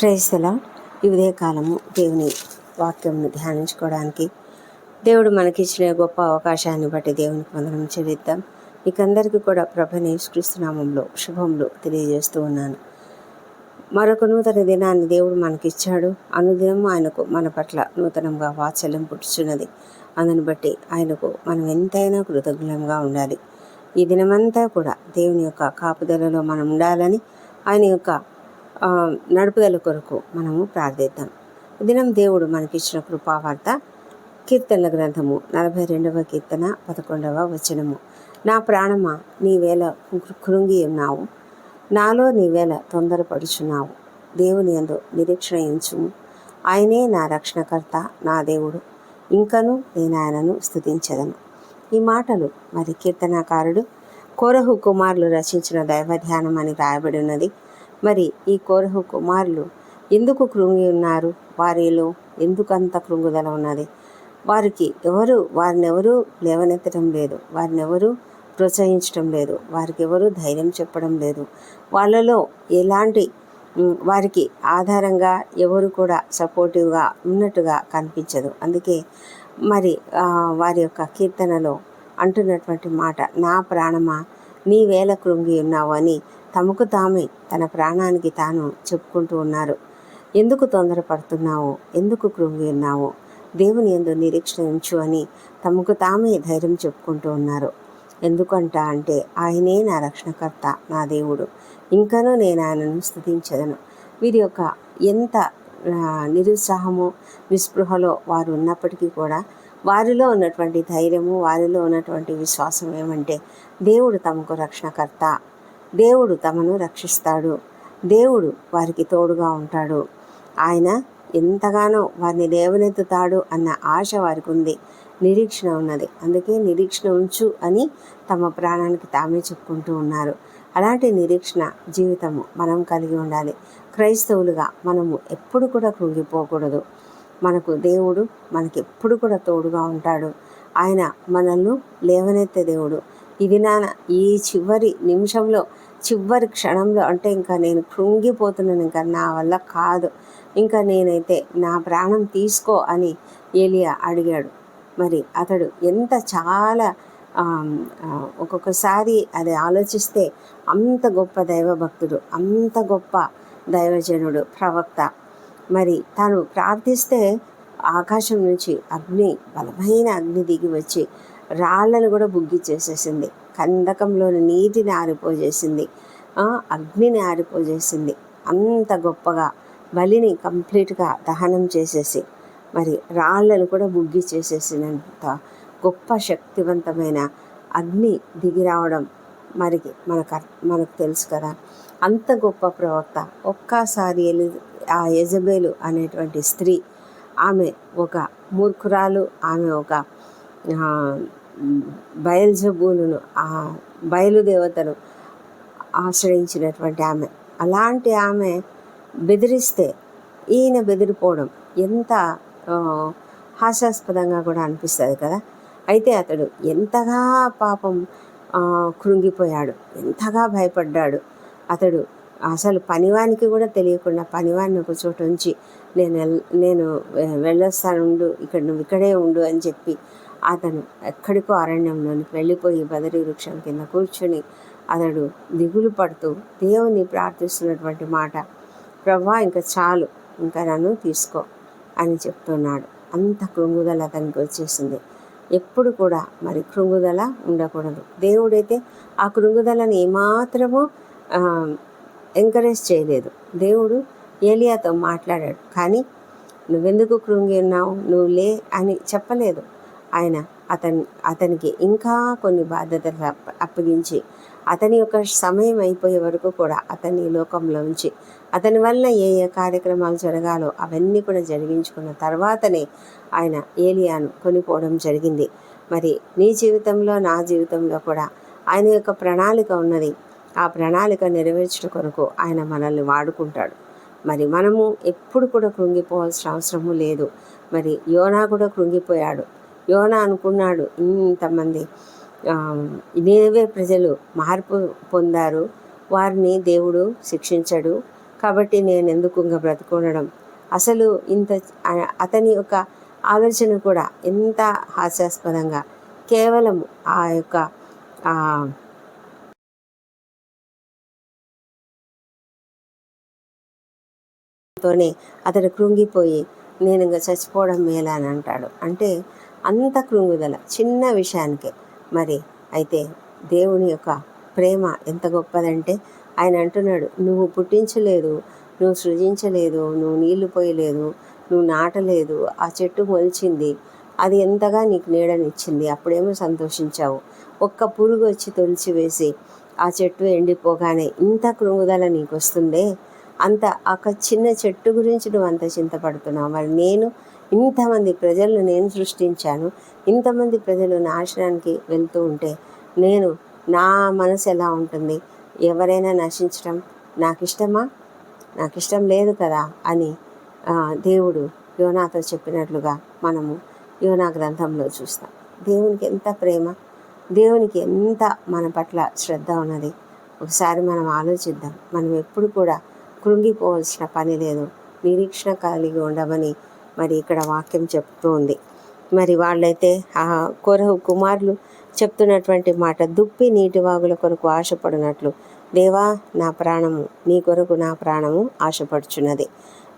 క్రైస్తల ఈ ఉదయకాలము దేవుని వాక్యంను ధ్యానించుకోవడానికి దేవుడు మనకిచ్చిన గొప్ప అవకాశాన్ని బట్టి దేవునికి వందనం చెల్లిద్దాం. మీకందరికీ కూడా ప్రభని కృష్ణనామంలో శుభములు తెలియజేస్తూ ఉన్నాను. మరొక నూతన దినాన్ని దేవుడు మనకిచ్చాడు. అనుదినం ఆయనకు మన పట్ల నూతనంగా వాత్సల్యం పుట్టుచున్నది. అందును బట్టి ఆయనకు మనం ఎంతైనా కృతజ్ఞంగా ఉండాలి. ఈ దినమంతా కూడా దేవుని యొక్క కాపుదలలో మనం ఉండాలని ఆయన యొక్క నడుపుదల కొరకు మనము ప్రార్థిద్దాం. దినం దేవుడు మనకిచ్చిన కృపావార్త కీర్తనల గ్రంథము నలభై రెండవ కీర్తన పదకొండవ వచనము. నా ప్రాణమా నీవేళ కృంగి ఉన్నావు. నాలో నీవేళ తొందరపడుచున్నావు. దేవుని ఎందు నిరీక్షణ ఎంచుము. ఆయనే నా రక్షణకర్త నా దేవుడు. ఇంకను నేను ఆయనను స్థుతించదను ఈ మాటలు మరి కీర్తనాకారుడు కోరహు కుమారులు రచించిన దైవ ధ్యానం అని రాయబడి ఉన్నది. మరి ఈ కోరహు కుమారులు ఎందుకు కృంగి ఉన్నారు? వారిలో ఎందుకంత కృంగుదల ఉన్నది? వారికి ఎవరు వారిని ఎవరు లేవనెత్తడం లేదు. వారిని ఎవరు ప్రోత్సహించడం లేదు. వారికి ఎవరు ధైర్యం చెప్పడం లేదు. వాళ్ళలో ఎలాంటి వారికి ఆధారంగా ఎవరు కూడా సపోర్టివ్గా ఉన్నట్టుగా కనిపించదు. అందుకే మరి వారి యొక్క కీర్తనలో అంటున్నటువంటి మాట నా ప్రాణమా నీ వేల కృంగి ఉన్నావు అని తమకు తామే తన ప్రాణానికి తాను చెప్పుకుంటూ ఉన్నారు. ఎందుకు తొందరపడుతున్నావు? ఎందుకు కృంగిన్నావు? దేవుని ఎందు నిరీక్షణ ఉంచు అని తమకు తామే ధైర్యం చెప్పుకుంటూ ఉన్నారు. ఎందుకంట అంటే ఆయనే నా రక్షణకర్త నా దేవుడు. ఇంకనూ నేను ఆయనను స్థుతించదను. వీరి యొక్క ఎంత నిరుత్సాహము నిస్పృహలో వారు ఉన్నప్పటికీ కూడా వారిలో ఉన్నటువంటి ధైర్యము వారిలో ఉన్నటువంటి విశ్వాసం ఏమంటే దేవుడు తమకు రక్షణకర్త దేవుడు తమను రక్షిస్తాడు. దేవుడు వారికి తోడుగా ఉంటాడు. ఆయన ఎంతగానో వారిని లేవనెత్తుతాడు అన్న ఆశ వారికి ఉంది నిరీక్షణ ఉన్నది. అందుకే నిరీక్షణ ఉంచు అని తమ ప్రాణానికి తామే చెప్పుకుంటూ ఉన్నారు. అలాంటి నిరీక్షణ జీవితము మనం కలిగి ఉండాలి. క్రైస్తవులుగా మనము ఎప్పుడు కూడా కృంగిపోకూడదు. మనకు దేవుడు మనకి ఎప్పుడు కూడా తోడుగా ఉంటాడు. ఆయన మనల్ని లేవనెత్తే దేవుడు. ఇది నాన్న ఈ చివరి నిమిషంలో చివరి క్షణంలో అంటే ఇంకా నేను కృంగిపోతున్నాను ఇంకా నా వల్ల కాదు. ఇంకా నేనైతే నా ప్రాణం తీసుకో అని ఏలియా అడిగాడు. మరి అతడు ఎంత చాలా ఒక్కొక్కసారి అది ఆలోచిస్తే అంత గొప్ప దైవభక్తుడు అంత గొప్ప దైవజనుడు ప్రవక్త. మరి తాను ప్రార్థిస్తే ఆకాశం నుంచి అగ్ని బలమైన అగ్ని దిగి వచ్చి రాళ్ళను కూడా బుగ్గి చేసేసింది. కందకంలోని నీటిని ఆరిపోజేసింది. అగ్నిని ఆరిపోజేసింది. అంత గొప్పగా బలిని కంప్లీట్గా దహనం చేసేసి మరి రాళ్ళను కూడా బుగ్గి చేసేసినంత గొప్ప శక్తివంతమైన అగ్ని దిగి రావడం మరి మనకు మనకు తెలుసు కదా. అంత గొప్ప ప్రవక్త ఒక్కసారి ఎలి ఆ యజబేలు అనేటువంటి స్త్రీ ఆమె ఒక మూర్ఖురాలు ఆమె ఒక బయల్జబూలును ఆ బయలుదేవతను ఆశ్రయించినటువంటి ఆమె. అలాంటి ఆమె బెదిరిస్తే ఈయన బెదిరిపోవడం ఎంత హాస్యాస్పదంగా కూడా అనిపిస్తుంది కదా. అయితే అతడు ఎంతగా పాపం కృంగిపోయాడు ఎంతగా భయపడ్డాడు. అతడు అసలు పనివానికి కూడా తెలియకుండా పనివాడిని ఒక చోట ఉంచి నేను వెల్- నేను వెళ్ళొస్తాను ఉండు ఇక్కడ నువ్వు ఇక్కడే ఉండు అని చెప్పి అతను ఎక్కడికో అరణ్యంలోనికి వెళ్ళిపోయి బదరి వృక్షం కింద కూర్చొని అతడు దిగులు పడుతూ దేవుని ప్రార్థిస్తున్నటువంటి మాట ప్రభా ఇంకా చాలు ఇంకా నన్ను తీసుకో అని చెప్తున్నాడు. అంత కృంగుదల అతనికి వచ్చేసింది. ఎప్పుడు కూడా మరి కృంగుదల ఉండకూడదు. దేవుడైతే ఆ కృంగుదలని ఏమాత్రము ఎంకరేజ్ చేయలేదు. దేవుడు ఏలియాతో మాట్లాడాడు. కానీ నువ్వెందుకు కృంగి ఉన్నావు? నువ్వు లే అని చెప్పలేదు. ఆయన అతని అతనికి ఇంకా కొన్ని బాధ్యతలు అప్పగించి అతని యొక్క సమయం అయిపోయే వరకు కూడా అతన్ని లోకంలో ఉంచి అతని వల్ల ఏ ఏ కార్యక్రమాలు జరగాలో అవన్నీ కూడా జరిగించుకున్న తర్వాతనే ఆయన ఏలియాను కొనిపోవడం జరిగింది. మరి నీ జీవితంలో నా జీవితంలో కూడా ఆయన యొక్క ప్రణాళిక ఉన్నది. ఆ ప్రణాళిక నెరవేర్చడం కొరకు ఆయన మనల్ని వాడుకుంటాడు. మరి మనము ఎప్పుడు కూడా కృంగిపోవాల్సిన అవసరము లేదు. మరి యోనా కూడా కృంగిపోయాడు. యోన అనుకున్నాడు ఇంతమంది ఆ, నేవే ప్రజలు మార్పు పొందారు వారిని దేవుడు శిక్షించడు కాబట్టి నేను ఎందుకు ఇంకా బ్రతుకుండడం? అసలు ఇంత అతని యొక్క ఆలోచన కూడా ఎంత హాస్యాస్పదంగా కేవలం ఆ యొక్క తోనే అతడు కృంగిపోయి నేను ఇంకా చచ్చిపోవడం మేలా అని అంటాడు. అంటే అంత కృంగుదల చిన్న విషయానికే. మరి అయితే దేవుని యొక్క ప్రేమ ఎంత గొప్పదంటే ఆయన అంటున్నాడు నువ్వు పుట్టించలేదు నువ్వు సృజించలేదు నువ్వు నీళ్ళు పోయలేదు నువ్వు నాటలేదు ఆ చెట్టు మొలిచింది అది ఎంతగా నీకు నీడనిచ్చింది అప్పుడేమో సంతోషించావు. ఒక్క పురుగు వచ్చి తొలిచివేసి ఆ చెట్టు ఎండిపోగానే ఇంత కృంగుదల నీకు వస్తుందే? అంత ఒక చిన్న చెట్టు గురించి నువ్వు అంత చింతపడుతున్నావు. మరి నేను ఇంతమంది ప్రజలను నేను సృష్టించాను. ఇంతమంది ప్రజలు నాశనానికి వెళ్తూ ఉంటే నేను నా మనసు ఎలా ఉంటుంది? ఎవరైనా నశించడం నాకు ఇష్టమా నాకు ఇష్టం లేదు కదా అని దేవుడు యోనాతో చెప్పినట్లుగా మనము యోనా గ్రంథంలో చూస్తాం. దేవునికి ఎంత ప్రేమ దేవునికి ఎంత మన పట్ల శ్రద్ధ ఉన్నది? ఒకసారి మనం ఆలోచిద్దాం. మనం ఎప్పుడు కూడా కృంగిపోవాల్సిన పని లేదు. నిరీక్షణ కలిగి ఉండమని మరి ఇక్కడ వాక్యం చెప్తూ ఉంది మరి వాళ్ళైతే ఆ కొరహు కుమారులు చెప్తున్నటువంటి మాట దుప్పి నీటి వాగుల కొరకు ఆశపడినట్లు. దేవా నా ప్రాణము నీ కొరకు నా ప్రాణము ఆశపడుచున్నది.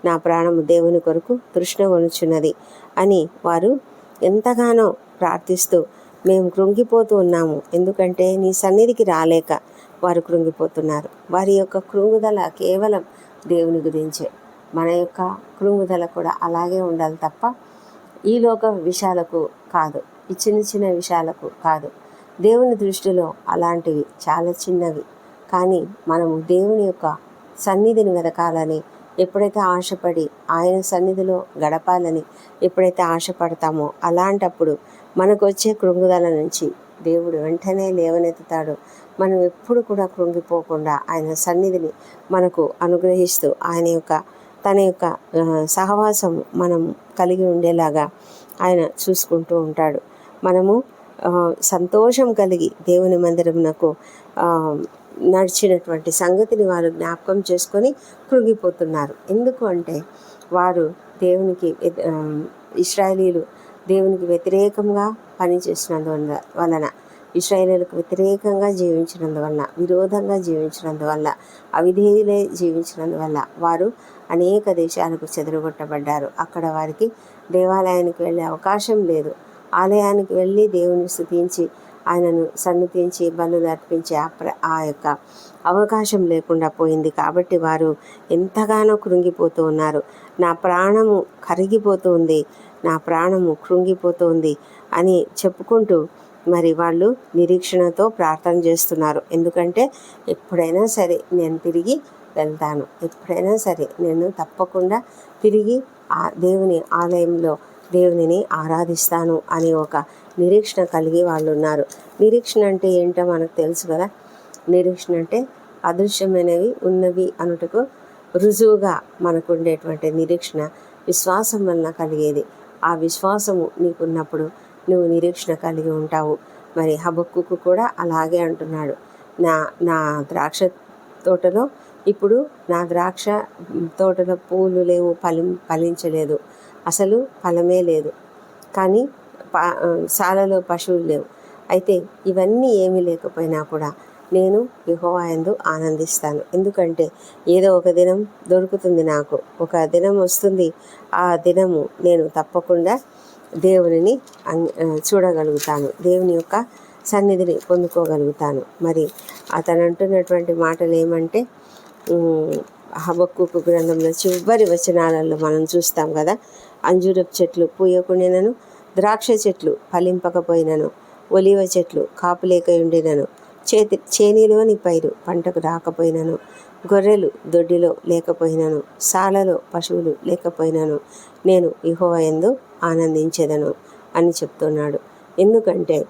నా ప్రాణము దేవుని కొరకు తృష్ణ కొనుచున్నది అని వారు ఎంతగానో ప్రార్థిస్తూ మేము కృంగిపోతూ ఉన్నాము. ఎందుకంటే నీ సన్నిధికి రాలేక వారు కృంగిపోతున్నారు. వారి యొక్క కృంగుదల కేవలం దేవుని గురించే. మన యొక్క కృంగుదల కూడా అలాగే ఉండాలి తప్ప ఈ లోక విషయాలకు కాదు. ఈ చిన్న చిన్న విషయాలకు కాదు. దేవుని దృష్టిలో అలాంటివి చాలా చిన్నవి. కానీ మనము దేవుని యొక్క సన్నిధిని వెతకాలని ఎప్పుడైతే ఆశపడి ఆయన సన్నిధిలో గడపాలని ఎప్పుడైతే ఆశపడతామో అలాంటప్పుడు మనకు వచ్చే కృంగుదల నుంచి దేవుడు వెంటనే లేవనెత్తుతాడు. మనం ఎప్పుడు కూడా కృంగిపోకుండా ఆయన సన్నిధిని మనకు అనుగ్రహిస్తూ ఆయన యొక్క తన యొక్క సహవాసం మనం కలిగి ఉండేలాగా ఆయన చూసుకుంటూ ఉంటాడు. మనము సంతోషం కలిగి దేవుని మందిరమునకు నడిచినటువంటి సంగతిని వారు జ్ఞాపకం చేసుకొని కృంగిపోతున్నారు. ఎందుకు అంటే వారు దేవునికి ఇస్రాయలీలు దేవునికి వ్యతిరేకంగా పనిచేసినందువల్ల వలన ఇస్రాయేలీలకు వ్యతిరేకంగా జీవించినందువల్ల విరోధంగా జీవించినందువల్ల అవిధేయులే జీవించినందువల్ల వారు అనేక దేశాలకు చెదరగొట్టబడ్డారు. అక్కడ వారికి దేవాలయానికి వెళ్ళే అవకాశం లేదు. ఆలయానికి వెళ్ళి దేవుని స్థుతించి ఆయనను సన్నిధించి బలులు అర్పించే ఆ ప్ర ఆ యొక్క అవకాశం లేకుండా పోయింది. కాబట్టి వారు ఎంతగానో కృంగిపోతూ ఉన్నారు. నా ప్రాణము కరిగిపోతుంది నా ప్రాణము కృంగిపోతుంది అని చెప్పుకుంటూ మరి వాళ్ళు నిరీక్షణతో ప్రార్థన చేస్తున్నారు. ఎందుకంటే ఎప్పుడైనా సరే నేను తిరిగి వెళ్తాను. ఎప్పుడైనా సరే నేను తప్పకుండా తిరిగి ఆ దేవుని ఆలయంలో దేవునిని ఆరాధిస్తాను అనే ఒక నిరీక్షణ కలిగి వాళ్ళు ఉన్నారు. నిరీక్షణ అంటే ఏంటో మనకు తెలుసు కదా? నిరీక్షణ అంటే అదృశ్యమైనవి ఉన్నవి అనుటకు రుజువుగా మనకు ఉండేటువంటి నిరీక్షణ విశ్వాసం వలన కలిగేది. ఆ విశ్వాసము నీకున్నప్పుడు నువ్వు నిరీక్షణ కలిగి ఉంటావు. మరి హబక్కుకు కూడా అలాగే అంటున్నాడు. నా నా ద్రాక్ష తోటలో ఇప్పుడు నా ద్రాక్ష తోటలో పూలు లేవు ఫలి ఫలించలేదు. అసలు ఫలమే లేదు. కానీ పా శాలలో పశువులు లేవు. అయితే ఇవన్నీ ఏమీ లేకపోయినా కూడా నేను యహోవాయందు ఆనందిస్తాను. ఎందుకంటే ఏదో ఒక దినం దొరుకుతుంది నాకు. ఒక దినం వస్తుంది. ఆ దినము నేను తప్పకుండా దేవునిని అం- చూడగలుగుతాను. దేవుని యొక్క సన్నిధిని పొందుకోగలుగుతాను. మరి అతను అంటున్నటువంటి మాటలు ఏమంటే హబక్కు హబక్కుకు గ్రంథంలో చివరి వచనాలలో మనం చూస్తాం కదా అంజూరపు చెట్లు పూయకుండినను ద్రాక్ష చెట్లు ఫలింపకపోయినను ఒలివ చెట్లు కాపులేక ఉండినను చేతి చేనిలోని పైరు. పంటకు రాకపోయినను. గొర్రెలు దొడ్డిలో లేకపోయినను. సాలలో పశువులు లేకపోయినను. నేను ఇహోవయందు ఆనందించేదను అని చెప్తున్నాడు. ఎందుకంటే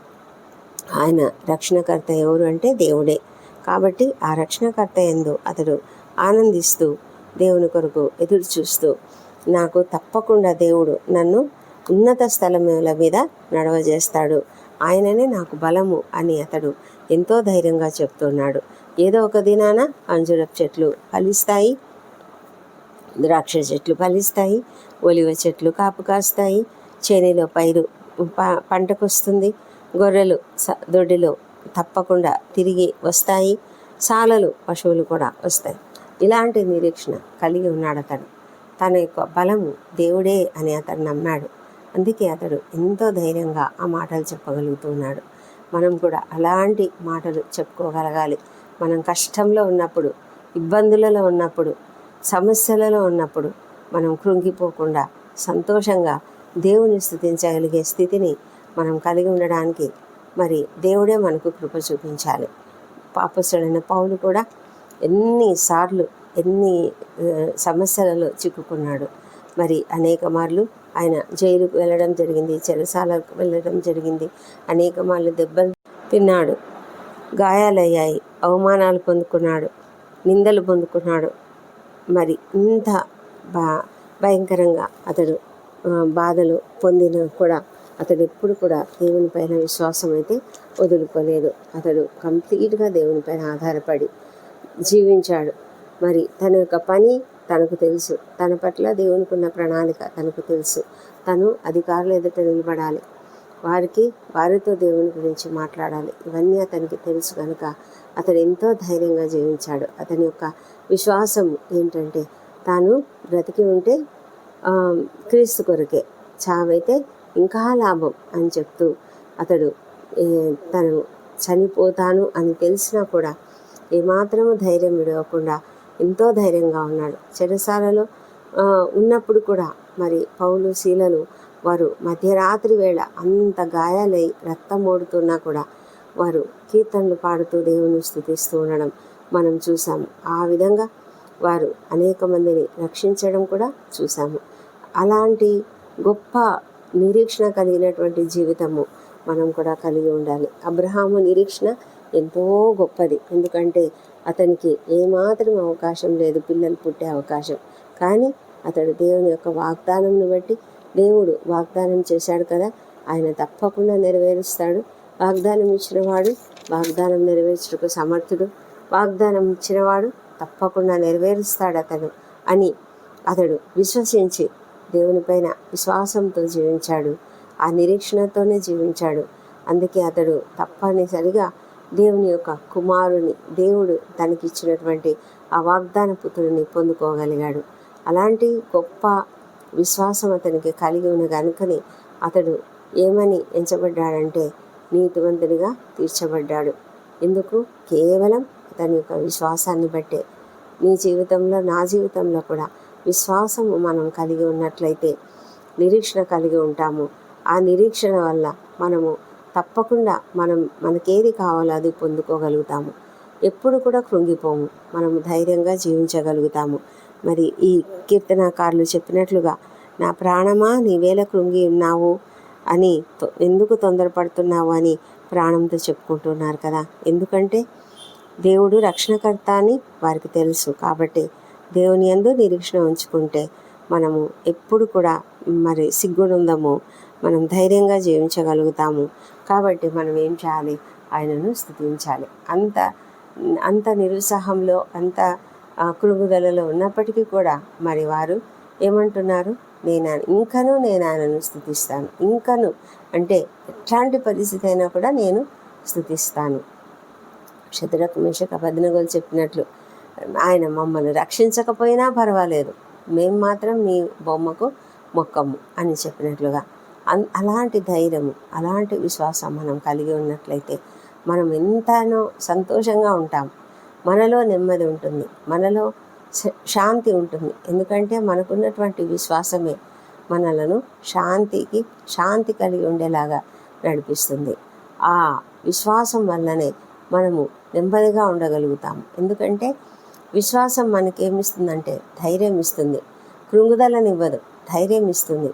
ఆయన రక్షణకర్త ఎవరు అంటే దేవుడే. కాబట్టి ఆ రక్షణకర్త ఎందు అతడు ఆనందిస్తూ దేవుని కొరకు ఎదురు చూస్తూ నాకు తప్పకుండా దేవుడు నన్ను ఉన్నత స్థలముల మీద నడవజేస్తాడు. ఆయననే నాకు బలము అని అతడు ఎంతో ధైర్యంగా చెప్తున్నాడు. ఏదో ఒక దినాన అంజురపు చెట్లు ఫలిస్తాయి ద్రాక్ష చెట్లు ఫలిస్తాయి ఒలివ చెట్లు కాపు కాస్తాయి చేనిలో పైరు ప పంటకొస్తుంది గొర్రెలు స దొడ్డిలో తప్పకుండా తిరిగి వస్తాయి సాలలు పశువులు కూడా వస్తాయి. ఇలాంటి నిరీక్షణ కలిగి ఉన్నాడు అతడు. తన యొక్క బలము దేవుడే అని అతడు నమ్మాడు. అందుకే అతడు ఎంతో ధైర్యంగా ఆ మాటలు చెప్పగలుగుతున్నాడు. మనం కూడా అలాంటి మాటలు చెప్పుకోగలగాలి. మనం కష్టంలో ఉన్నప్పుడు ఇబ్బందులలో ఉన్నప్పుడు సమస్యలలో ఉన్నప్పుడు మనం కృంగిపోకుండా సంతోషంగా దేవుని స్థుతించగలిగే స్థితిని మనం కలిగి ఉండడానికి మరి దేవుడే మనకు కృప చూపించాలి. పాపస్తుడైన పౌలు కూడా ఎన్నిసార్లు ఎన్ని సమస్యలలో చిక్కుకున్నాడు. మరి అనేక మార్లు ఆయన జైలుకు వెళ్ళడం జరిగింది చెరసాలకు వెళ్ళడం జరిగింది. అనేక మార్లు దెబ్బలు తిన్నాడు. గాయాలయ్యాయి. అవమానాలు పొందుకున్నాడు. నిందలు పొందుకున్నాడు. మరి ఇంత బా భయంకరంగా అతడు బాధలు పొందిన కూడా అతడు ఎప్పుడు కూడా దేవుని పైన విశ్వాసం అయితే వదులుకోలేదు. అతడు కంప్లీట్గా దేవుని పైన ఆధారపడి జీవించాడు. మరి తన యొక్క పని తనకు తెలుసు. తన పట్ల దేవునికి ఉన్న ప్రణాళిక తనకు తెలుసు. తను అధికారులు ఎదుట నిలబడాలి. వారికి వారితో దేవుని గురించి మాట్లాడాలి. ఇవన్నీ అతనికి తెలుసు కనుక అతడు ఎంతో ధైర్యంగా జీవించాడు. అతని యొక్క విశ్వాసం ఏంటంటే తాను బ్రతికి ఉంటే క్రీస్తు కొరకే చావైతే ఇంకా లాభం అని చెప్తూ అతడు ఏ, తను చనిపోతాను అని తెలిసినా కూడా ఏమాత్రము ధైర్యం విడవకుండా ఎంతో ధైర్యంగా ఉన్నాడు. చెరసాలలో ఉన్నప్పుడు కూడా మరి పౌలు శీలలు వారు మధ్యరాత్రి వేళ అంత గాయాలై రక్తం ఓడుతున్నా కూడా వారు కీర్తనలు పాడుతూ దేవుని స్థుతిస్తూ ఉండడం మనం చూసాము. ఆ విధంగా వారు అనేక మందిని రక్షించడం కూడా చూసాము. అలాంటి గొప్ప నిరీక్షణ కలిగినటువంటి జీవితము మనం కూడా కలిగి ఉండాలి. అబ్రహాము నిరీక్షణ ఎంతో గొప్పది. ఎందుకంటే అతనికి ఏమాత్రం అవకాశం లేదు పిల్లలు పుట్టే అవకాశం. కానీ అతడు దేవుని యొక్క వాగ్దానంను బట్టి దేవుడు వాగ్దానం చేశాడు కదా ఆయన తప్పకుండా నెరవేరుస్తాడు. వాగ్దానం ఇచ్చినవాడు వాగ్దానం నెరవేర్చుటకు సమర్థుడు. వాగ్దానం ఇచ్చినవాడు తప్పకుండా నెరవేరుస్తాడు అతను అని అతడు విశ్వసించి దేవునిపైన విశ్వాసంతో జీవించాడు. ఆ నిరీక్షణతోనే జీవించాడు. అందుకే అతడు తప్పనిసరిగా దేవుని యొక్క కుమారుని దేవుడు తనకిచ్చినటువంటి ఆ వాగ్దాన పుత్రుడిని పొందుకోగలిగాడు. అలాంటి గొప్ప విశ్వాసం అతనికి కలిగి ఉన్న కనుకని అతడు ఏమని ఎంచబడ్డాడంటే నీతివంతుడిగా తీర్చబడ్డాడు. ఎందుకు కేవలం అతని యొక్క విశ్వాసాన్ని బట్టే. నీ జీవితంలో నా జీవితంలో కూడా విశ్వాసము మనం కలిగి ఉన్నట్లయితే నిరీక్షణ కలిగి ఉంటాము. ఆ నిరీక్షణ వల్ల మనము తప్పకుండా మనం మనకేది కావాలో అది పొందుకోగలుగుతాము. ఎప్పుడు కూడా కృంగిపోము. మనము ధైర్యంగా జీవించగలుగుతాము. మరి ఈ కీర్తనాకారులు చెప్పినట్లుగా నా ప్రాణమా నీవేళ కృంగి ఉన్నావు అని తొ- ఎందుకు తొందరపడుతున్నావు అని ప్రాణంతో చెప్పుకుంటున్నారు కదా. ఎందుకంటే దేవుడు రక్షణకర్త అని వారికి తెలుసు. కాబట్టి దేవుని యందు నిరీక్షణ ఉంచుకుంటే మనము ఎప్పుడు కూడా మరి సిగ్గునుందము మనం ధైర్యంగా జీవించగలుగుతాము. కాబట్టి మనం ఏం చేయాలి? ఆయనను స్థుతించాలి. అంత అంత నిరుత్సాహంలో అంత ఆ, కృంగుదలలో ఉన్నప్పటికీ కూడా మరి వారు ఏమంటున్నారు? నేను ఆయన- నేను ఆయనను స్థుతిస్తాను. ఇంకను అంటే ఎట్లాంటి పరిస్థితి అయినా కూడా నేను స్థుతిస్తాను. శత్రులకు మేషక పద్నగోలు చెప్పినట్లు ఆయన మమ్మల్ని రక్షించకపోయినా పర్వాలేదు. మేము మాత్రం నీ బొమ్మకు మొక్కము అని చెప్పినట్లుగా. అలాంటి ధైర్యము అలాంటి విశ్వాసం మనం కలిగి ఉన్నట్లయితే మనం ఎంతనో సంతోషంగా ఉంటాం. మనలో నెమ్మది ఉంటుంది. మనలో శాంతి ఉంటుంది. ఎందుకంటే మనకున్నటువంటి విశ్వాసమే మనలను శాంతికి శాంతి కలిగి ఉండేలాగా నడిపిస్తుంది. ఆ విశ్వాసం వల్లనే మనము నెమ్మదిగా ఉండగలుగుతాం. ఎందుకంటే విశ్వాసం మనకేమిస్తుందంటే ధైర్యం ఇస్తుంది. కృంగుదలనివ్వదు ధైర్యం ఇస్తుంది.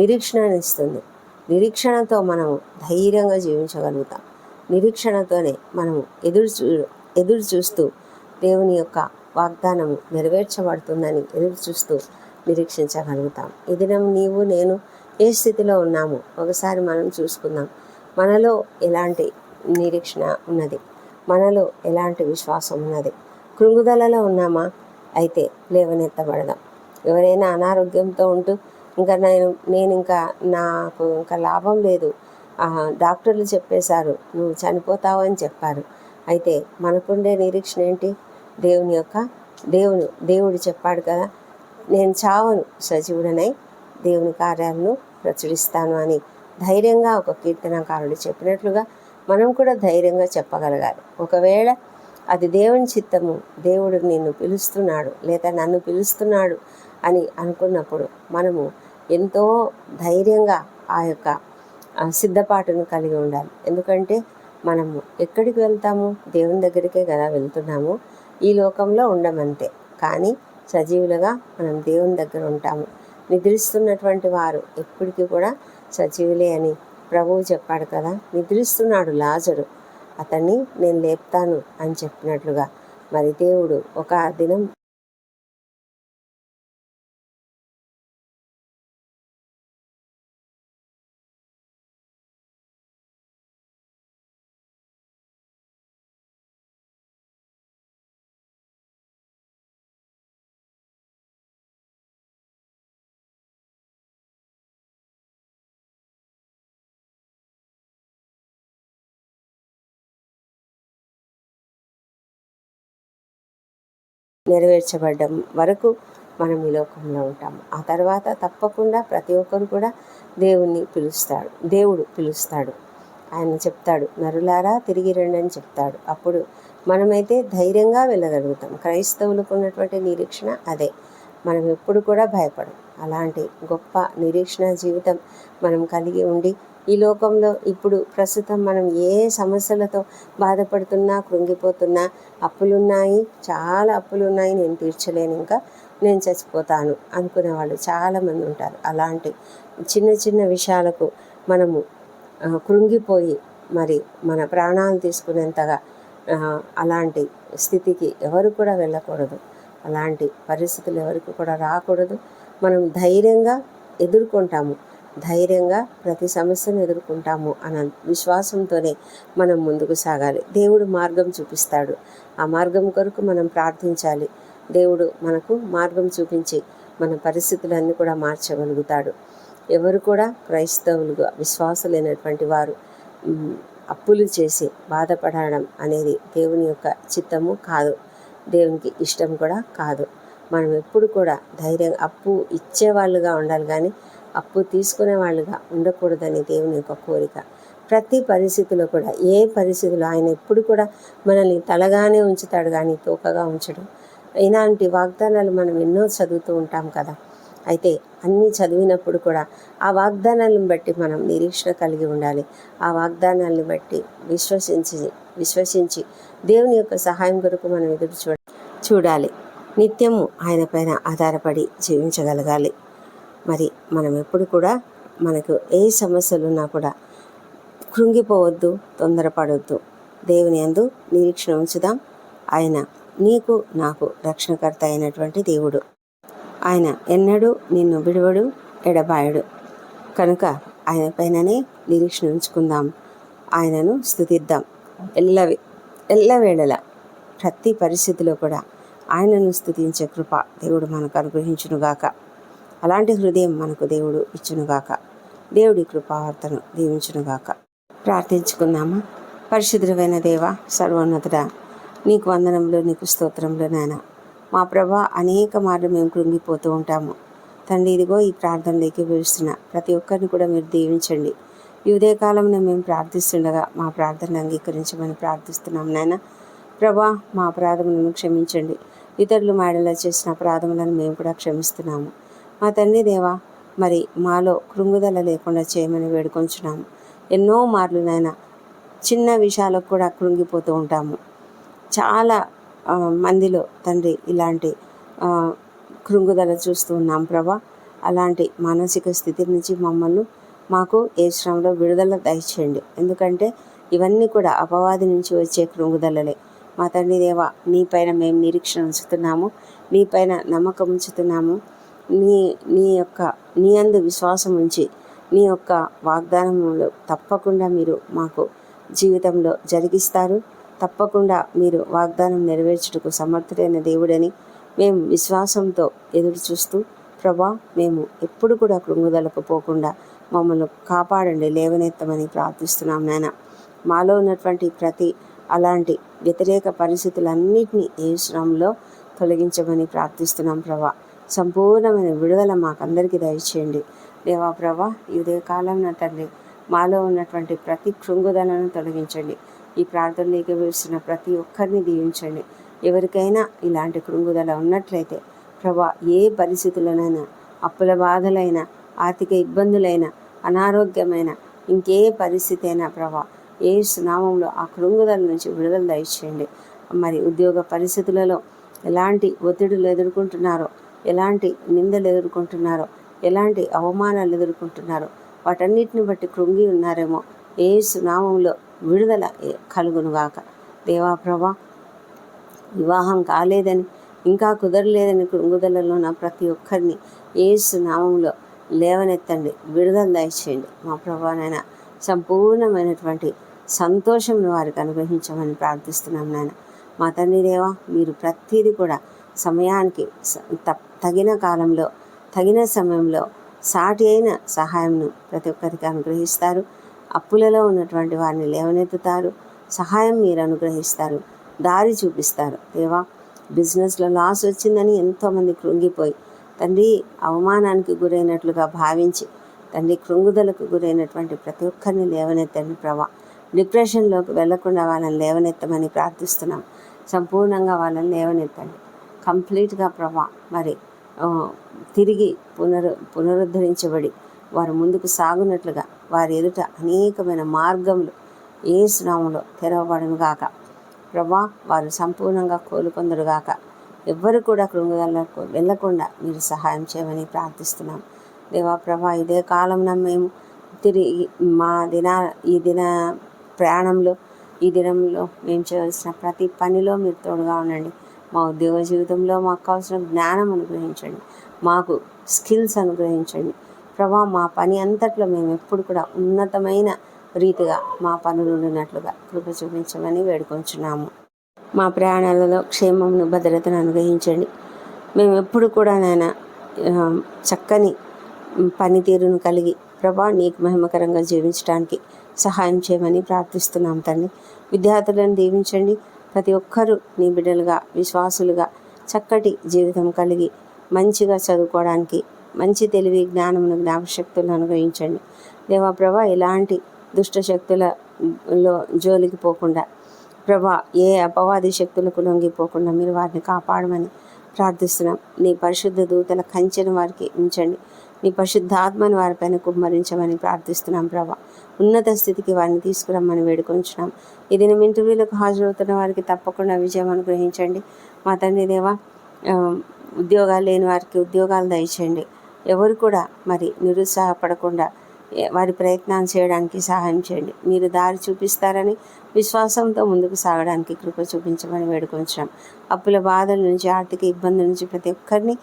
నిరీక్షణను ఇస్తుంది. నిరీక్షణతో మనము ధైర్యంగా జీవించగలుగుతాం. నిరీక్షణతోనే మనము ఎదురు చూ ఎదురు చూస్తూ దేవుని యొక్క వాగ్దానము నెరవేర్చబడుతుందని ఎదురు చూస్తూ నిరీక్షించగలుగుతాం. ఈ దినం నీవు నేను ఏ స్థితిలో ఉన్నాము ఒకసారి మనం చూసుకుందాం. మనలో ఎలాంటి నిరీక్షణ ఉన్నది? మనలో ఎలాంటి విశ్వాసం ఉన్నది? కృంగుదలలో ఉన్నామా? అయితే లేవనెత్తబడదాం. ఎవరైనా అనారోగ్యంతో ఉంటూ ఇంకా నేను నేను ఇంకా నాకు ఇంకా లాభం లేదు. డాక్టర్లు చెప్పేశారు నువ్వు చనిపోతావు అని చెప్పారు. అయితే మనకుండే నిరీక్షణ ఏంటి? దేవుని యొక్క దేవుని దేవుడు చెప్పాడు కదా నేను చావను సజీవుడనై దేవుని కార్యాలను ప్రచురిస్తాను అని ధైర్యంగా ఒక కీర్తనకారుడు చెప్పినట్లుగా మనం కూడా ధైర్యంగా చెప్పగలగాలి. ఒకవేళ అది దేవుని చిత్తము దేవుడు నిన్ను పిలుస్తున్నాడు లేదా నన్ను పిలుస్తున్నాడు అని అనుకున్నప్పుడు మనము ఎంతో ధైర్యంగా ఆ యొక్క సిద్ధపాటును కలిగి ఉండాలి. ఎందుకంటే మనము ఎక్కడికి వెళ్తాము? దేవుని దగ్గరికే కదా వెళ్తున్నాము. ఈ లోకంలో ఉండమంతే. కానీ సజీవులుగా మనం దేవుని దగ్గర ఉంటాము. నిద్రిస్తున్నటువంటి వారు ఎప్పటికీ కూడా సజీవులే అని ప్రభువు చెప్పాడు కదా. నిద్రిస్తున్నాడు లాజరు. అతన్ని నేను లేపుతాను అని చెప్పినట్లుగా. మరి దేవుడు ఒక దినం నెరవేర్చబడ్డం వరకు మనం ఈ లోకంలో ఉంటాం. ఆ తర్వాత తప్పకుండా ప్రతి ఒక్కరు కూడా దేవుణ్ణి పిలుస్తాడు దేవుడు పిలుస్తాడు. ఆయన చెప్తాడు నరులారా తిరిగి రండి అని చెప్తాడు. అప్పుడు మనమైతే ధైర్యంగా వెళ్ళగలుగుతాం. క్రైస్తవులకు ఉన్నటువంటి నిరీక్షణ అదే. మనం ఎప్పుడు కూడా భయపడం. అలాంటి గొప్ప నిరీక్షణ జీవితం మనం కలిగి ఉండి ఈ లోకంలో ఇప్పుడు ప్రస్తుతం మనం ఏ సమస్యలతో బాధపడుతున్నా కృంగిపోతున్నా అప్పులున్నాయి చాలా అప్పులు ఉన్నాయి నేను తీర్చలేను ఇంకా నేను చచ్చిపోతాను అనుకునే వాళ్ళు చాలామంది ఉంటారు. అలాంటి చిన్న చిన్న విషయాలకు మనము కృంగిపోయి మరి మన ప్రాణాలు తీసుకునేంతగా అలాంటి స్థితికి ఎవరు కూడా వెళ్ళకూడదు. అలాంటి పరిస్థితులు ఎవరికి కూడా రాకూడదు. మనం ధైర్యంగా ఎదుర్కొంటాము. ధైర్యంగా ప్రతి సమస్యను ఎదుర్కొంటాము అన్న విశ్వాసంతోనే మనం ముందుకు సాగాలి. దేవుడు మార్గం చూపిస్తాడు. ఆ మార్గం కొరకు మనం ప్రార్థించాలి. దేవుడు మనకు మార్గం చూపించి మన పరిస్థితులన్నీ కూడా మార్చగలుగుతాడు. ఎవరు కూడా క్రైస్తవులుగా విశ్వాసలేనటువంటి వారు అప్పులు చేసి బాధపడడం అనేది దేవుని యొక్క చిత్తము కాదు. దేవునికి ఇష్టం కూడా కాదు. మనం ఎప్పుడు కూడా ధైర్యం అప్పు ఇచ్చేవాళ్ళుగా ఉండాలి కానీ అప్పు తీసుకునే వాళ్ళుగా ఉండకూడదని దేవుని యొక్క కోరిక. ప్రతి పరిస్థితిలో కూడా ఏ పరిస్థితిలో ఆయన ఎప్పుడు కూడా మనల్ని తలగానే ఉంచుతాడు కానీ తోకగా ఉంచడం. ఇలాంటి వాగ్దానాలు మనం ఎన్నో చదువుతూ ఉంటాం కదా. అయితే అన్నీ చదివినప్పుడు కూడా ఆ వాగ్దానాలను బట్టి మనం నిరీక్షణ కలిగి ఉండాలి. ఆ వాగ్దానాలను బట్టి విశ్వసించి విశ్వసించి దేవుని యొక్క సహాయం కొరకు మనం ఎదురు చూడ చూడాలి. నిత్యము ఆయన పైన ఆధారపడి జీవించగలగాలి. మరి మనం ఎప్పుడు కూడా మనకు ఏ సమస్యలు ఉన్నా కూడా కృంగిపోవద్దు తొందరపడవద్దు దేవుని అందు నిరీక్షణ ఉంచుదాం. ఆయన నీకు నాకు రక్షణకర్త అయినటువంటి దేవుడు. ఆయన ఎన్నడూ నిన్ను విడువడు ఎడబాయడు. కనుక ఆయన పైననే నిరీక్షణ ఉంచుకుందాం. ఆయనను స్థుతిద్దాం ఎల్లవి ఎల్లవేళల ప్రతి పరిస్థితిలో కూడా ఆయనను స్థుతించే కృప దేవుడు మనకు అనుగ్రహించునుగాక. అలాంటి హృదయం మనకు దేవుడు ఇచ్చునుగాక. దేవుడి కృపావర్తను దీవించునుగాక. ప్రార్థించుకుందామా? పరిశుద్ధమైన దేవ సర్వోన్నతుడ నీకు వందనంలో నీకు స్తోత్రంలో నాయన. మా ప్రభా అనేక మార్లు మేము కృంగిపోతూ ఉంటాము. తండ్రి ఇదిగో ఈ ప్రార్థనలోకి పిలుస్తున్న ప్రతి ఒక్కరిని కూడా మీరు దీవించండి. ఈ ఉదయకాలంలో మేము ప్రార్థిస్తుండగా మా ప్రార్థన అంగీకరించమని ప్రార్థిస్తున్నాం నాయన. ప్రభా మా అపరాధములను క్షమించండి. ఇతరులు మాడలా చేసిన అపరాధములను మేము కూడా క్షమిస్తున్నాము. మా తండ్రి దేవా మరి మాలో కృంగుదల లేకుండా చేయమని వేడుకొంచున్నాము. ఎన్నో మార్లు నాయన చిన్న విషయాలకు కూడా కృంగిపోతూ ఉంటాము. చాలా మందిలో తండ్రి ఇలాంటి కృంగుదల చూస్తూ ఉన్నాం ప్రభా. అలాంటి మానసిక స్థితి నుంచి మమ్మల్ని మాకు ఏ శ్రమలో విడుదల దయచేయండి. ఎందుకంటే ఇవన్నీ కూడా అపవాది నుంచి వచ్చే కృంగుదలలే. మా తండ్రి దేవ నీపైన మేము నిరీక్షణ ఉంచుతున్నాము. నీపైన నమ్మకం ఉంచుతున్నాము. నీ నీ యొక్క నీ అందు విశ్వాసం ఉంచి నీ యొక్క వాగ్దానములు తప్పకుండా మీరు మాకు జీవితంలో జరిగిస్తారు. తప్పకుండా మీరు వాగ్దానం నెరవేర్చుటకు సమర్థుడైన దేవుడని మేము విశ్వాసంతో ఎదురు చూస్తూ ప్రభా మేము ఎప్పుడు కూడా కృంగుదలకు పోకుండా మమ్మల్ని కాపాడండి లేవనెత్తమని ప్రార్థిస్తున్నాం నాయన. మాలో ఉన్నటువంటి ప్రతి అలాంటి వ్యతిరేక పరిస్థితులన్నింటినీ ఏ శ్రమంలో తొలగించమని ప్రార్థిస్తున్నాం ప్రభా. సంపూర్ణమైన విడుదల మాకందరికీ దయచేయండి. దేవా ప్రభా ఈ ఉదయకాలం నా తండ్రి మాలో ఉన్నటువంటి ప్రతి కృంగుదలను తొలగించండి. ఈ ప్రార్థనలోకి వేసిన ప్రతి ఒక్కరిని దీవించండి. ఎవరికైనా ఇలాంటి కృంగుదల ఉన్నట్లయితే ప్రభా ఏ పరిస్థితులనైనా అప్పుల బాధలైనా ఆర్థిక ఇబ్బందులైన అనారోగ్యమైన ఇంకే పరిస్థితి అయినా ప్రభా ఏ సునామంలో ఆ కృంగుదల నుంచి విడుదల దయచేయండి. మరి ఉద్యోగ పరిస్థితులలో ఎలాంటి ఒత్తిడులు ఎదుర్కొంటున్నారో ఎలాంటి నిందలు ఎదుర్కొంటున్నారో ఎలాంటి అవమానాలు ఎదుర్కొంటున్నారో వాటన్నిటిని బట్టి కృంగి ఉన్నారేమో. ఏ నామంలో విడుదల కలుగునుగాక దేవా ప్రభా వివాహం కాలేదని ఇంకా కుదరలేదని కృంగుదలలో నా ప్రతి ఒక్కరిని ఏసు నామంలో లేవనెత్తండి విడుదల దయచేయండి. మా ప్రభానైనా సంపూర్ణమైనటువంటి సంతోషం వారికి అనుగ్రహించమని ప్రార్థిస్తున్నాం నాయన. మా తండ్రి దేవా మీరు ప్రతిదీ కూడా సమయానికి తగిన కాలంలో తగిన సమయంలో సాటి అయిన సహాయంను ప్రతి ఒక్కరికి అనుగ్రహిస్తారు. అప్పులలో ఉన్నటువంటి వారిని లేవనెత్తుతారు. సహాయం మీరు అనుగ్రహిస్తారు. దారి చూపిస్తారు. దేవా బిజినెస్లో లాస్ వచ్చిందని ఎంతోమంది కృంగిపోయి తండ్రి అవమానానికి గురైనట్లుగా భావించి తండ్రి కృంగుదలకు గురైనటువంటి ప్రతి ఒక్కరిని లేవనెత్తండి ప్రభా. డిప్రెషన్లోకి వెళ్ళకుండా వాళ్ళని లేవనెత్తమని ప్రార్థిస్తున్నాం. సంపూర్ణంగా వాళ్ళని లేవనెత్తండి. కంప్లీట్గా ప్రభా మరి తిరిగి పునరు పునరుద్ధరించబడి వారు ముందుకు సాగునట్లుగా వారి ఎదుట అనేకమైన మార్గములు ఏ స్నామంలో తెరవబడను గాక. ప్రభా వారు సంపూర్ణంగా కోలుకొందరుగాక ఎవ్వరు కూడా కృంగుదల వెళ్ళకుండా మీరు సహాయం చేయమని ప్రార్థిస్తున్నాం. దేవా ప్రభా ఇదే కాలంలో మేము తిరిగి మా దిన ఈ దిన ప్రయాణంలో ఈ దినంలో మేము చేయవలసిన ప్రతి పనిలో మీరు తోడుగా ఉండండి. మా ఉద్యోగ జీవితంలో మాకు కావాల్సిన జ్ఞానం అనుగ్రహించండి. మాకు స్కిల్స్ అనుగ్రహించండి. ప్రభా మా పని అంతట్లో మేము ఎప్పుడు కూడా ఉన్నతమైన రీతిగా మా పనులు ఉన్నట్లుగా కృప చూపించమని వేడుకొంచున్నాము. మా ప్రయాణాలలో క్షేమమును భద్రతను అనుగ్రహించండి. మేము ఎప్పుడు కూడా నాయన చక్కని పనితీరును కలిగి ప్రభా నీకు మహిమకరంగా జీవించడానికి సహాయం చేయమని ప్రార్థిస్తున్నాం తండ్రి. విద్యార్థులను దీవించండి. ప్రతి ఒక్కరూ నీ బిడ్డలుగా విశ్వాసులుగా చక్కటి జీవితం కలిగి మంచిగా చదువుకోవడానికి మంచి తెలివి జ్ఞానమును జ్ఞాపశక్తులను అనుగ్రహించండి. దేవాప్రభ ఎలాంటి దుష్టశక్తులలో జోలికి పోకుండా ప్రభా ఏ అపవాది శక్తులకు లొంగిపోకుండా మీరు వారిని కాపాడమని ప్రార్థిస్తున్నాం. నీ పరిశుద్ధ దూతల కంచెను వారికి ఉంచండి. నీ పరిశుద్ధాత్మను వారిపైన కుమ్మరించమని ప్రార్థిస్తున్నాం ప్రభా. ఉన్నత స్థితికి వారిని తీసుకురమ్మని వేడుకొంచున్నాం. ఇది నేను ఇంటర్వ్యూలకు హాజరవుతున్న వారికి తప్పకుండా విజయం అనుగ్రహించండి. మా తండ్రి దేవా ఉద్యోగాలు లేని వారికి ఉద్యోగాలు దయచేయండి. ఎవరు కూడా మరి నిరుత్సాహపడకుండా వారి ప్రయత్నాలు చేయడానికి సహాయం చేయండి. మీరు దారి చూపిస్తారని విశ్వాసంతో ముందుకు సాగడానికి కృప చూపించమని వేడుకొంచాం అప్పుల బాధల నుంచి ఆర్థిక ఇబ్బందుల నుంచి ప్రతి ఒక్కరిని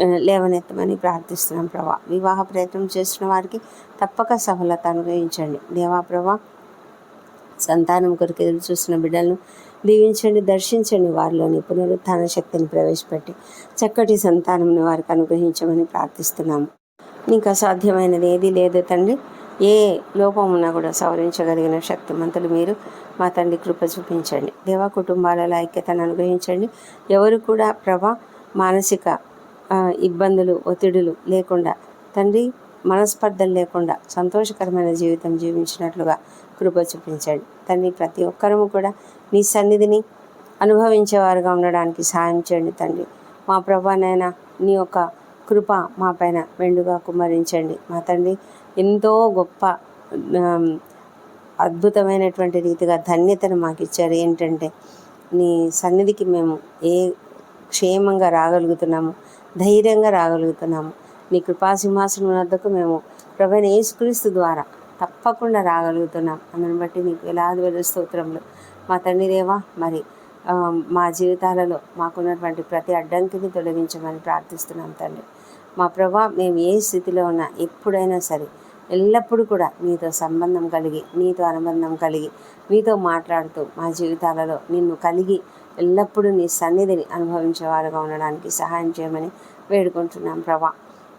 లేవనెత్తమని ప్రార్థిస్తున్నాం ప్రభా. వివాహ ప్రయత్నం చేస్తున్న వారికి తప్పక సఫలత అనుగ్రహించండి. దేవా ప్రభా సంతానం కొరకు ఎదురు చూస్తున్న బిడ్డలను దీవించండి దర్శించండి వారిలోని పునరుత్థాన శక్తిని ప్రవేశపెట్టి చక్కటి సంతానంని వారికి అనుగ్రహించమని ప్రార్థిస్తున్నాము. నీకు అసాధ్యమైనది ఏది లేదు తండ్రి. ఏ లోపమున్నా కూడా సవరించగలిగిన శక్తిమంతులు మీరు మా తండ్రి కృప చూపించండి. దేవా కుటుంబాలలో ఐక్యతను అనుగ్రహించండి. ఎవరు కూడా ప్రభా మానసిక ఇబ్బందులు ఒత్తిడులు లేకుండా తండ్రి మనస్పర్ధలు లేకుండా సంతోషకరమైన జీవితం జీవించినట్లుగా కృప చూపించండి. తండ్రి ప్రతి ఒక్కరము కూడా నీ సన్నిధిని అనుభవించేవారుగా ఉండడానికి సాయం చేయండి తండ్రి. మా ప్రభానైనా నీ యొక్క కృప మా పైన వెండుగా కుమ్మరించండి. మా తండ్రి ఎంతో గొప్ప అద్భుతమైనటువంటి రీతిగా ధన్యతను మాకు ఇచ్చారు. ఏంటంటే నీ సన్నిధికి మేము ఏ క్షేమంగా రాగలుగుతున్నాము ధైర్యంగా రాగలుగుతున్నాము. నీ కృపాసింహాసనం వద్దకు మేము ప్రభుని యేసుక్రీస్తు ద్వారా తప్పకుండా రాగలుగుతున్నాం. అందుని బట్టి నీకు ఎలాది వేల స్తోత్రంలో మా తండ్రి దేవా మరి మా జీవితాలలో మాకున్నటువంటి ప్రతి అడ్డంకిని తొలగించమని ప్రార్థిస్తున్నాం తండ్రి. మా ప్రభా మేము ఏ స్థితిలో ఉన్నా ఎప్పుడైనా సరే ఎల్లప్పుడూ కూడా నీతో సంబంధం కలిగి నీతో అనుబంధం కలిగి నీతో మాట్లాడుతూ మా జీవితాలలో నిన్ను కలిగి ఎల్లప్పుడూ నీ సన్నిధిని అనుభవించేవారుగా ఉండడానికి సహాయం చేయమని వేడుకుంటున్నాం ప్రభా.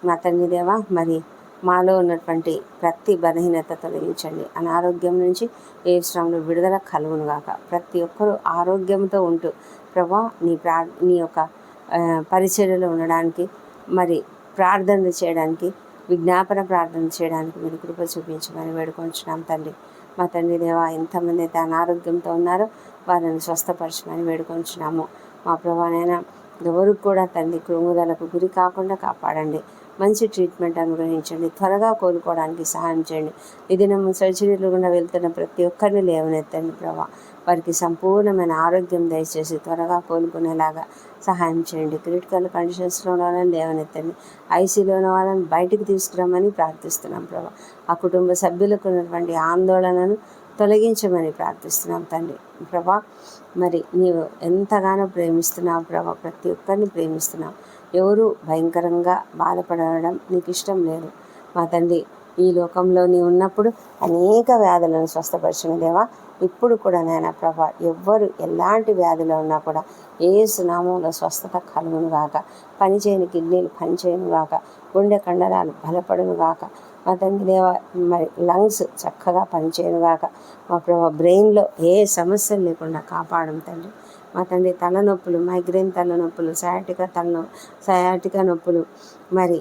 మా తండ్రి దేవా మరి మాలో ఉన్నటువంటి ప్రతి బలహీనత తొలగించండి. అనారోగ్యం నుంచి ఏ శ్రమలు విడుదల కలుగును గాక. ప్రతి ఒక్కరూ ఆరోగ్యంతో ఉంటూ ప్రభా నీ ప్రా నీ యొక్క పరిచర్యలో ఉండడానికి మరి ప్రార్థనలు చేయడానికి విజ్ఞాపన ప్రార్థన చేయడానికి మీరు కృప చూపించమని వేడుకొంచున్నాం తండ్రి. మా తండ్రి దేవా ఎంతమంది అయితే అనారోగ్యంతో ఉన్నారో వారిని స్వస్థపరచమని వేడుకొంచున్నాము. మా ప్రభానైనా ఎవరికి కూడా తండ్రి కృంగుదలకు గురి కాకుండా కాపాడండి. మంచి ట్రీట్మెంట్ అనుగ్రహించండి. త్వరగా కోలుకోవడానికి సహాయం చేయండి. ఈ దినం సర్జరీలు గుండా వెళ్తున్న ప్రతి ఒక్కరిని లేవనెత్తండి ప్రభా. వారికి సంపూర్ణమైన ఆరోగ్యం దయచేసి త్వరగా కోలుకునేలాగా సహాయం చేయండి. క్రిటికల్ కండిషన్స్లో ఉన్న వాళ్ళని లేవనెత్తండి. ఐసీలో ఉన్న వాళ్ళని బయటికి తీసుకురామని ప్రార్థిస్తున్నాం ప్రభా. ఆ కుటుంబ సభ్యులకు ఉన్నటువంటి ఆందోళనను తొలగించమని ప్రార్థిస్తున్నాం తండ్రి. ప్రభా మరి నీవు ఎంతగానో ప్రేమిస్తున్నావు ప్రభా ప్రతి ఒక్కరిని ప్రేమిస్తున్నావు. ఎవరు భయంకరంగా బాధపడడం నీకు ఇష్టం లేదు. మా తండ్రి ఈ లోకంలో నీ ఉన్నప్పుడు అనేక వ్యాధులను స్వస్థపరిచిన దేవా ఇప్పుడు కూడా నాయన ప్రభా ఎవ్వరు ఎలాంటి వ్యాధులు ఉన్నా కూడా ఏ సునామంలో స్వస్థత కలుగును గాక. పనిచేయని కిడ్నీలు పనిచేయను గాక. గుండె కండరాలు బలపడును గాక. మా తండ్రి దేవ మరి లంగ్స్ చక్కగా పనిచేయనుగాక. మా ప్రభా బ్రెయిన్లో ఏ సమస్యలు లేకుండా కాపాడం తండ్రి. మా తండ్రి తలనొప్పులు మైగ్రేన్ తలనొప్పులు సయాటికా తలనొ సయాటికా నొప్పులు మరి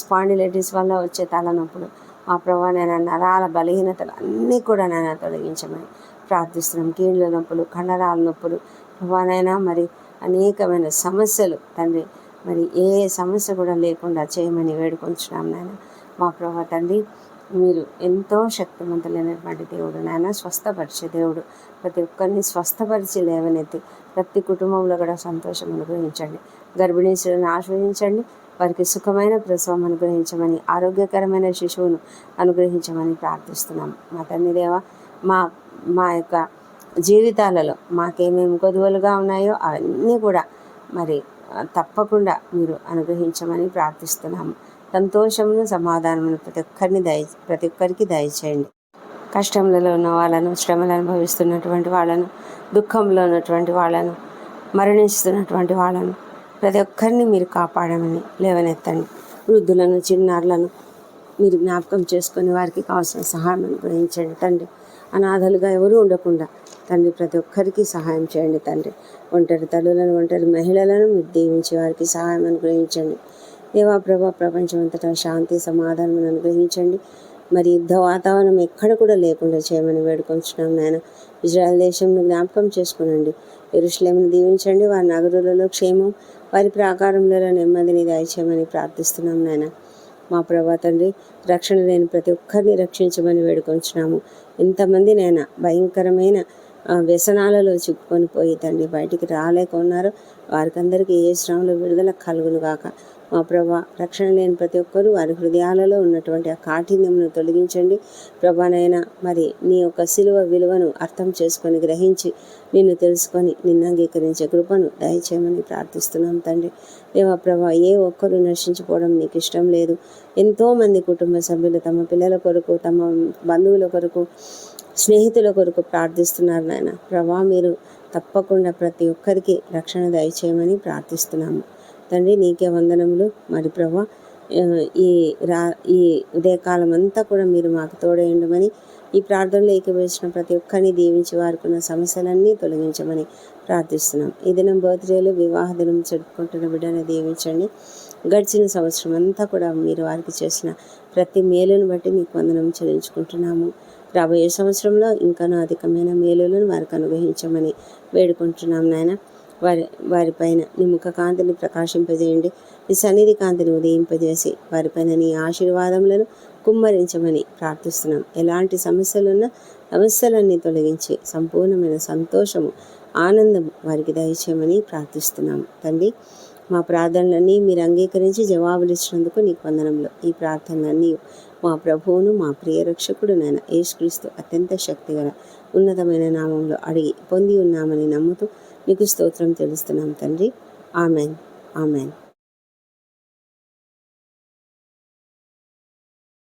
స్పాండిలైటిస్ వల్ల వచ్చే తలనొప్పులు. మా ప్రభా నేను నరాల బలహీనతలు అన్నీ కూడా నేను తొలగించమని ప్రార్థిస్తున్నాం. కీళ్ళ నొప్పులు కండరాల నొప్పులు. ప్రభానైనా మరి అనేకమైన సమస్యలు తండ్రి మరి ఏ సమస్య కూడా లేకుండా చేయమని వేడుకొంచున్నాం నాయన. మా ప్రభా తండ్రి మీరు ఎంతో శక్తివంతులైనటువంటి దేవుడు నాయన స్వస్థపరిచే దేవుడు. ప్రతి ఒక్కరిని స్వస్థపరిచి లేవనెత్తి ప్రతి కుటుంబంలో కూడా సంతోషం అనుగ్రహించండి. గర్భిణీశులను ఆశ్రయించండి. వారికి సుఖమైన ప్రసవం అనుగ్రహించమని ఆరోగ్యకరమైన శిశువును అనుగ్రహించమని ప్రార్థిస్తున్నాం. మా తండ్రి దేవ మా మా యొక్క జీవితాలలో మాకేమేమి కొదువలుగా ఉన్నాయో అవన్నీ కూడా మరి తప్పకుండా మీరు అనుగ్రహించమని ప్రార్థిస్తున్నాము. సంతోషమును సమాధానమును ప్రతి ఒక్కరిని దయ ప్రతి ఒక్కరికి దయచేయండి. కష్టంలో ఉన్న వాళ్ళను శ్రమలు అనుభవిస్తున్నటువంటి వాళ్ళను దుఃఖంలో ఉన్నటువంటి వాళ్ళను మరణిస్తున్నటువంటి వాళ్ళను ప్రతి ఒక్కరిని మీరు కాపాడమని లేవనెత్తండి. వృద్ధులను చిన్నారులను మీరు జ్ఞాపకం చేసుకొని వారికి కావాల్సిన సహాయం అనుగ్రహించండి తండ్రి. అనాథలుగా ఎవరూ ఉండకుండా తండ్రి ప్రతి ఒక్కరికి సహాయం చేయండి తండ్రి. ఒంటరి తల్లులను ఒంటరి మహిళలను మీరు దీవించి వారికి సహాయం అనుగ్రహించండి. దేవా ప్రభా ప్రపంచం అంతటా శాంతి సమాధానం అనుగ్రహించండి. మరి యుద్ధ వాతావరణం ఎక్కడ కూడా లేకుండా చేయమని వేడుకొంచున్నాం నాయన. ఇజ్రాయెల్ దేశంను జ్ఞాపకం చేసుకునండి. ఎరుషులేమును దీవించండి. వారి నగరులలో క్షేమం వారి ప్రాకారంలో నెమ్మదిని దయచేయమని ప్రార్థిస్తున్నాం నాయన. మా ప్రభా తండ్రి రక్షణ లేని ప్రతి ఒక్కరిని రక్షించమని వేడుకొంచున్నాము. ఎంతమంది నైనా భయంకరమైన వ్యసనాలలో చిక్కుకొని పోయి తండ్రి బయటికి రాలేకున్నారు వారికందరికీ ఏ శ్రమలు విడుదల కలుగును గాక. మా ప్రభా రక్షణ లేని ప్రతి ఒక్కరూ వారి హృదయాలలో ఉన్నటువంటి ఆ కాఠిన్యమును తొలగించండి. ప్రభానైనా మరి నీ యొక్క సిలువ విలువను అర్థం చేసుకొని గ్రహించి నిన్ను తెలుసుకొని నిన్ను అంగీకరించే కృపను దయచేయమని ప్రార్థిస్తున్నాం తండ్రి. దేవా ప్రభా ఏ ఒక్కరూ నశించిపోవడం నీకు ఇష్టం లేదు. ఎంతోమంది కుటుంబ సభ్యులు తమ పిల్లల కొరకు తమ బంధువుల కొరకు స్నేహితుల కొరకు ప్రార్థిస్తున్నారు నాయన. ప్రభా మీరు తప్పకుండా ప్రతి ఒక్కరికి రక్షణ దయచేయమని ప్రార్థిస్తున్నాము. తండ్రి నీకే వందనములు. మరి ప్రభా ఈ రా ఈ ఉదయకాలం అంతా కూడా మీరు మాకు తోడేయండమని ఈ ప్రార్థనలో ఏకీభవించిన ప్రతి ఒక్కరిని దీవించి వారికి ఉన్న సమస్యలన్నీ తొలగించమని ప్రార్థిస్తున్నాం. ఈ దినం బర్త్డేలు వివాహ దినం జరుపుకుంటున్న బిడ్డను దీవించండి. గడిచిన సంవత్సరం అంతా కూడా మీరు వారికి చేసిన ప్రతి మేలును బట్టి నీకు వందనం చెల్లించుకుంటున్నాము. రాబోయే సంవత్సరంలో ఇంకనూ అధికమైన మేలులను వారికి అనుగ్రహించమని వేడుకుంటున్నాం నాయన. వారి వారిపైన నీ ముఖ కాంతిని ప్రకాశింపజేయండి. నీ సన్నిధి కాంతిని ఉదయింపజేసి వారిపైన నీ ఆశీర్వాదములను కుమ్మరించమని ప్రార్థిస్తున్నాం. ఎలాంటి సమస్యలున్నా సమస్యలన్నీ తొలగించి సంపూర్ణమైన సంతోషము ఆనందము వారికి దయచేయమని ప్రార్థిస్తున్నాం. తండ్రి మా ప్రార్థనలన్నీ మీరు అంగీకరించి జవాబులు ఇచ్చినందుకు నీకు వందనంలో ఈ ప్రార్థనలన్నీ మా ప్రభువును మా ప్రియ రక్షకుడు నాయన యేసుక్రీస్తు అత్యంత శక్తిగల ఉన్నతమైన నామంలో అడిగి పొంది ఉన్నామని నమ్ముతూ నీకు స్తోత్రం తెలుస్తున్నాం తండ్రి. ఆమెన్. ఆమెన్.